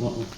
어,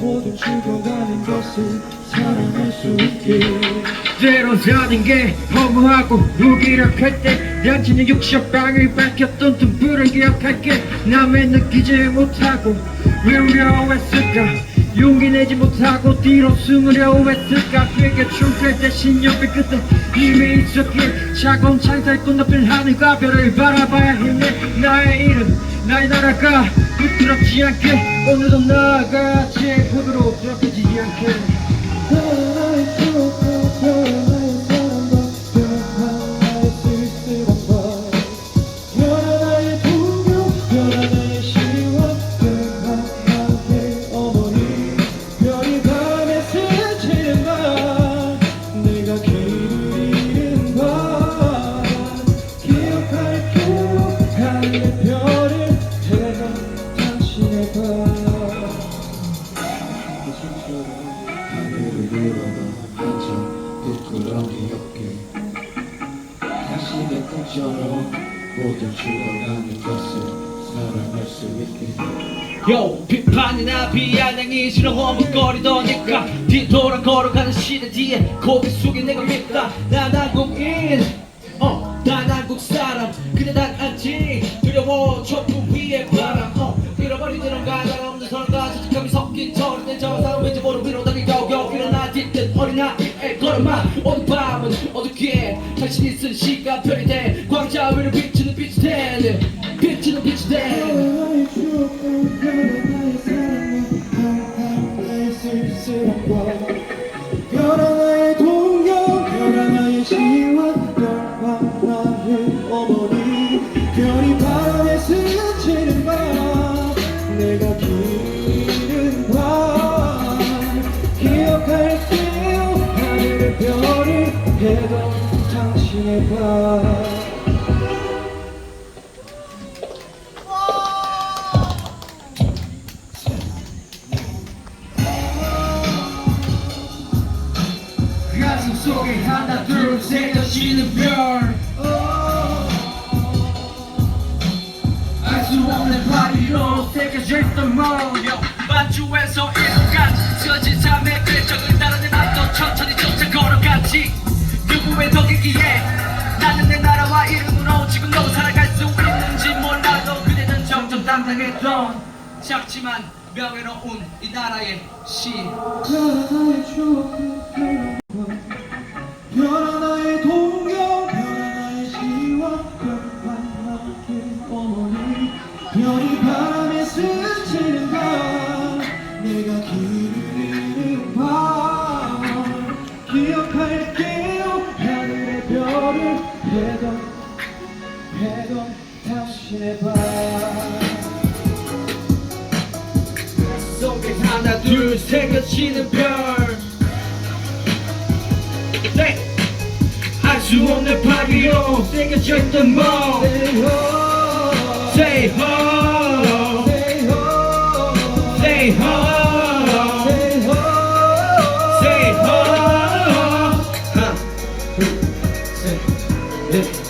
모두 죽어가는 것을 사랑할 수 있게. 때론 사는 게 허무하고 무기력할 때 당신의 육셔방을 밝혔던 등불을 기억할게. 남의 느끼지 못하고 왜 우려했을까 용기 내지 못하고 뒤로 숨으려 했을까? 그에게 충돌 대신 옆에 끝에 이미 있었기에 차가운 창살 건너편 하늘과 별을 바라봐야 했네. 나의 이름 나의 나라가 부끄럽지 않게 오늘도 제 흙으로 드럽혀지지 않게 당신의 꿈처럼 모두 죽어가는 것을 사랑할 수 있게. 요 비판이나 비아냥이 싫어 허물거리더니까 뒤돌아 걸어가는 시대 뒤에 고개 숙여 내가 밉다. 난 한국인 어, 난 한국 사람. 그대 단 안지 두려워 촛불 위에 바람. 어, 잃어버린 이런 가장 없는 사람과 자책감이 섞인 저른의 저 사람 왠지 걸음마? 어느 밤은 어둡게 당신이 쓴 시가 별이 돼 광자 위를 비추는 빛이 돼 비추는 빛이 돼 어머니. 별이 바람에 해던 당신의 밤 가슴 속에 하나 둘 새겨지는 별. 알 수 없는 바위로 새겨져 있던梦만주에서 점점 당당했던 작지만 명예로운 이 나라의 시. 별이 바람에 스치는 밤 내가 길을 잃은 밤. 기억할게요 하늘의 별을 해던 해던 당신의 밤 새겨지는 별 네. 아주 오늘 밤이요 새겨져 Stay home Stay home Stay home Stay home